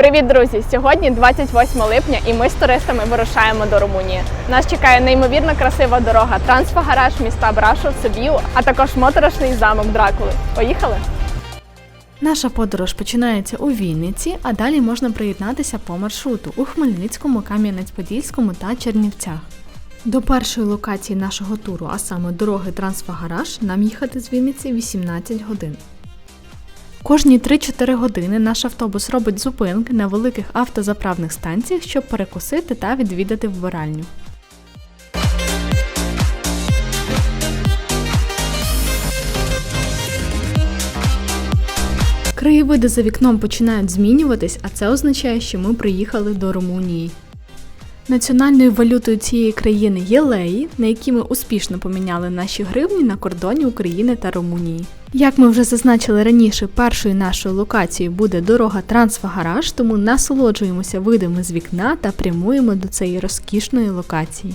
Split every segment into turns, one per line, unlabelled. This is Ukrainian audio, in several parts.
Привіт, друзі! Сьогодні 28 липня, і ми з туристами вирушаємо до Румунії. Нас чекає неймовірно красива дорога, трансфагараж міста Брашов, Собію, а також моторошний замок Дракули. Поїхали!
Наша подорож починається у Вінниці, а далі можна приєднатися по маршруту у Хмельницькому, Кам'янець-Подільському та Чернівцях. До першої локації нашого туру, а саме дороги Трансфагараж, нам їхати з Вінниці 18 годин. Кожні 3-4 години наш автобус робить зупинки на великих автозаправних станціях, щоб перекусити та відвідати вбиральню. Краєвиди за вікном починають змінюватись, а це означає, що ми приїхали до Румунії. Національною валютою цієї країни є леї, на які ми успішно поміняли наші гривні на кордоні України та Румунії. Як ми вже зазначили раніше, першою нашою локацією буде дорога Трансфагараж, тому насолоджуємося видами з вікна та прямуємо до цієї розкішної локації.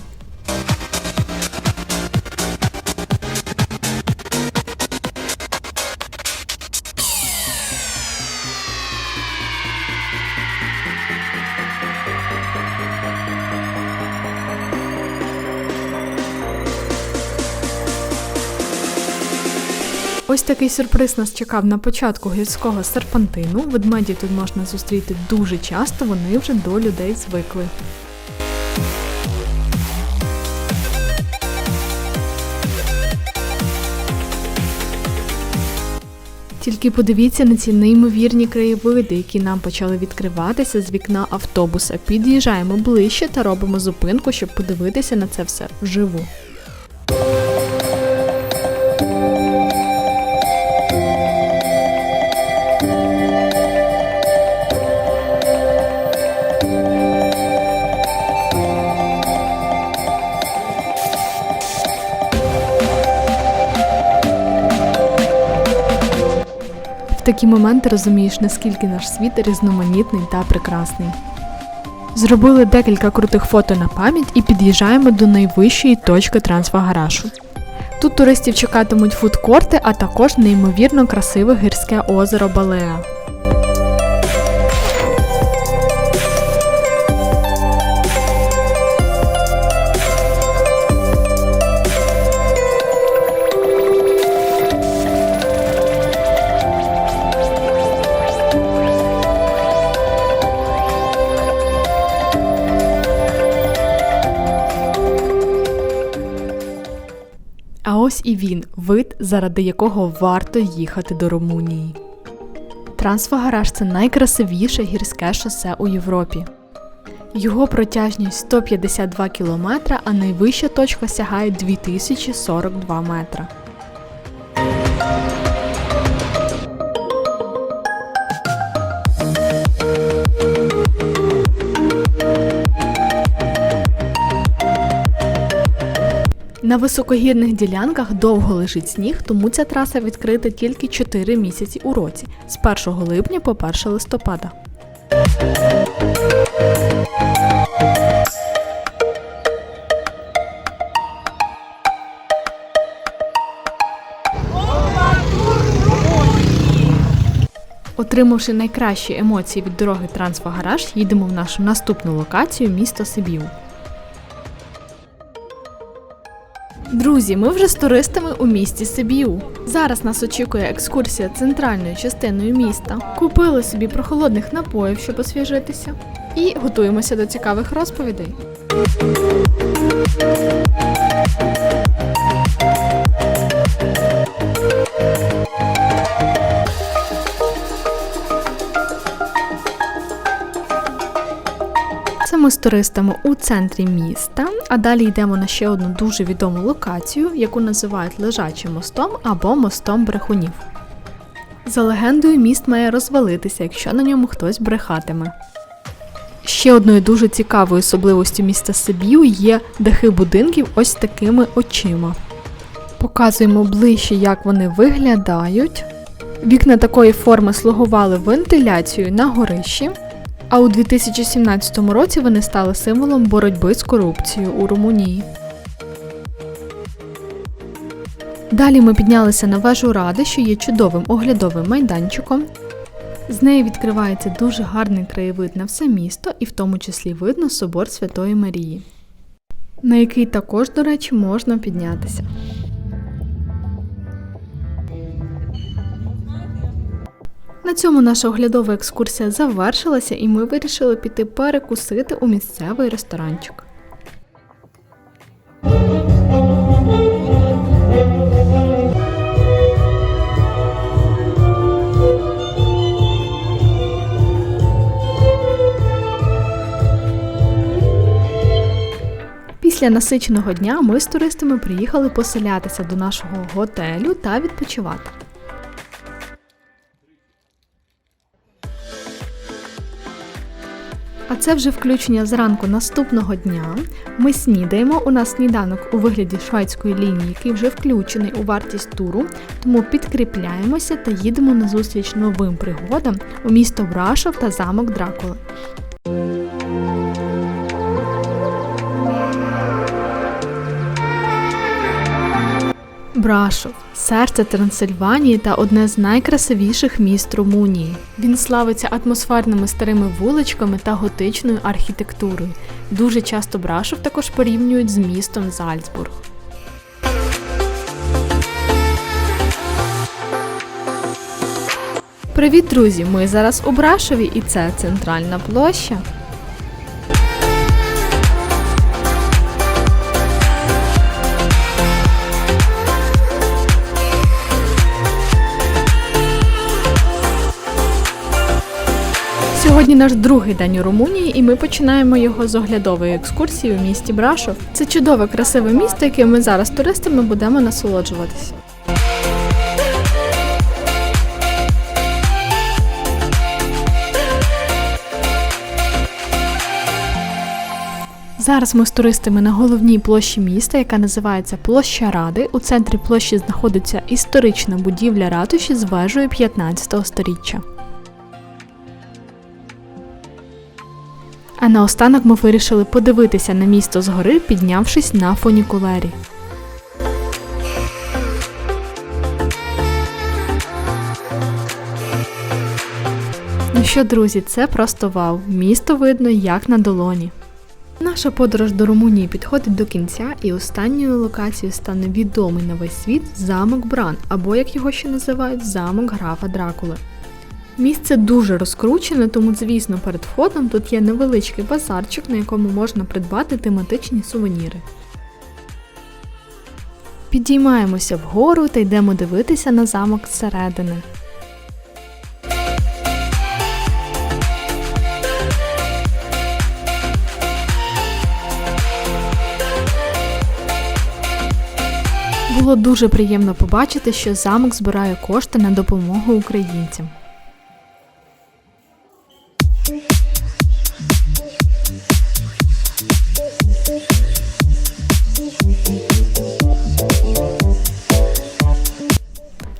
Ось такий сюрприз нас чекав на початку гірського серпантину. Ведмедів тут можна зустріти дуже часто, вони вже до людей звикли. Тільки подивіться на ці неймовірні краєвиди, які нам почали відкриватися з вікна автобуса. Під'їжджаємо ближче та робимо зупинку, щоб подивитися на це все вживу. Такі моменти розумієш, наскільки наш світ різноманітний та прекрасний. Зробили декілька крутих фото на пам'ять і під'їжджаємо до найвищої точки трансфагарашу. Тут туристів чекатимуть фудкорти, а також неймовірно красиве гірське озеро Балеа. І він, вид, заради якого варто їхати до Румунії. Трансфагараж це найкрасивіше гірське шосе у Європі. Його протяжність 152 км, а найвища точка сягає 2042 метра. На високогірних ділянках довго лежить сніг, тому ця траса відкрита тільки 4 місяці у році з 1 липня по 1 листопада. Отримавши найкращі емоції від дороги Трансфагараж, їдемо в нашу наступну локацію місто Сибів. Друзі, ми вже з туристами у місті Сибіу. Зараз нас очікує екскурсія центральною частиною міста. Купили собі прохолодних напоїв, щоб освіжитися, і готуємося до цікавих розповідей. Ми з туристами у центрі міста, а далі йдемо на ще одну дуже відому локацію, яку називають лежачим мостом або мостом брехунів. За легендою, міст має розвалитися, якщо на ньому хтось брехатиме. Ще одною дуже цікавою особливостю міста Сибію є дахи будинків ось такими очима. Показуємо ближче, як вони виглядають. Вікна такої форми слугували вентиляцією на горищі. А у 2017 році вони стали символом боротьби з корупцією у Румунії. Далі ми піднялися на вежу ради, що є чудовим оглядовим майданчиком. З неї відкривається дуже гарний краєвид на все місто, і в тому числі видно собор Святої Марії, на який також, до речі, можна піднятися. На цьому наша оглядова екскурсія завершилася, і ми вирішили піти перекусити у місцевий ресторанчик. Після насиченого дня ми з туристами приїхали поселятися до нашого готелю та відпочивати. А це вже включення зранку наступного дня. Ми снідаємо. У нас сніданок у вигляді шведської лінії, який вже включений у вартість туру. Тому підкріпляємося та їдемо на зустріч новим пригодам у місто Брашов та замок Дракули. Брашов серце Трансильванії та одне з найкрасивіших міст Румунії. Він славиться атмосферними старими вуличками та готичною архітектурою. Дуже часто Брашов також порівнюють з містом Зальцбург. Привіт, друзі! Ми зараз у Брашові і це центральна площа. Сьогодні наш другий день у Румунії, і ми починаємо його з оглядової екскурсії у місті Брашов. Це чудове, красиве місто, яким ми зараз туристами будемо насолоджуватися. Зараз ми з туристами на головній площі міста, яка називається Площа Ради. У центрі площі знаходиться історична будівля ратуші з вежею 15 століття. А наостанок ми вирішили подивитися на місто згори, піднявшись на фунікулері. Ну що, друзі, це просто вау. Місто видно як на долоні. Наша подорож до Румунії підходить до кінця, і останньою локацією стане відомий на весь світ замок Бран, або як його ще називають, замок графа Дракули. Місце дуже розкручене, тому, звісно, перед входом тут є невеличкий базарчик, на якому можна придбати тематичні сувеніри. Підіймаємося вгору та йдемо дивитися на замок зсередини. Було дуже приємно побачити, що замок збирає кошти на допомогу українцям.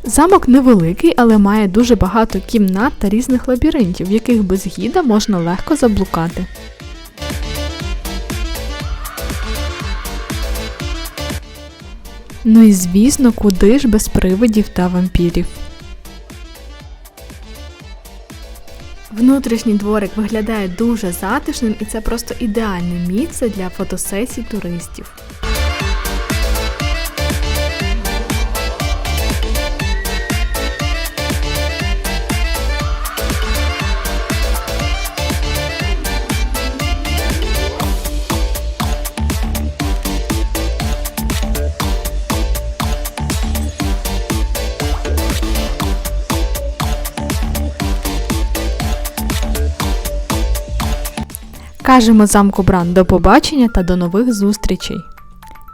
Замок невеликий, але має дуже багато кімнат та різних лабіринтів, в яких без гіда можна легко заблукати. Ну і звісно, куди ж без привидів та вампірів. Внутрішній дворик виглядає дуже затишним і це просто ідеальне місце для фотосесій туристів. Кажемо замку Бран до побачення та до нових зустрічей.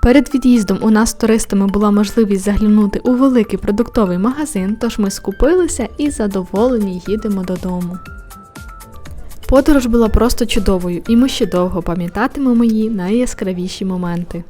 Перед від'їздом у нас з туристами була можливість заглянути у великий продуктовий магазин, тож ми скупилися і задоволені їдемо додому. Подорож була просто чудовою, і ми ще довго пам'ятатимемо її найяскравіші моменти.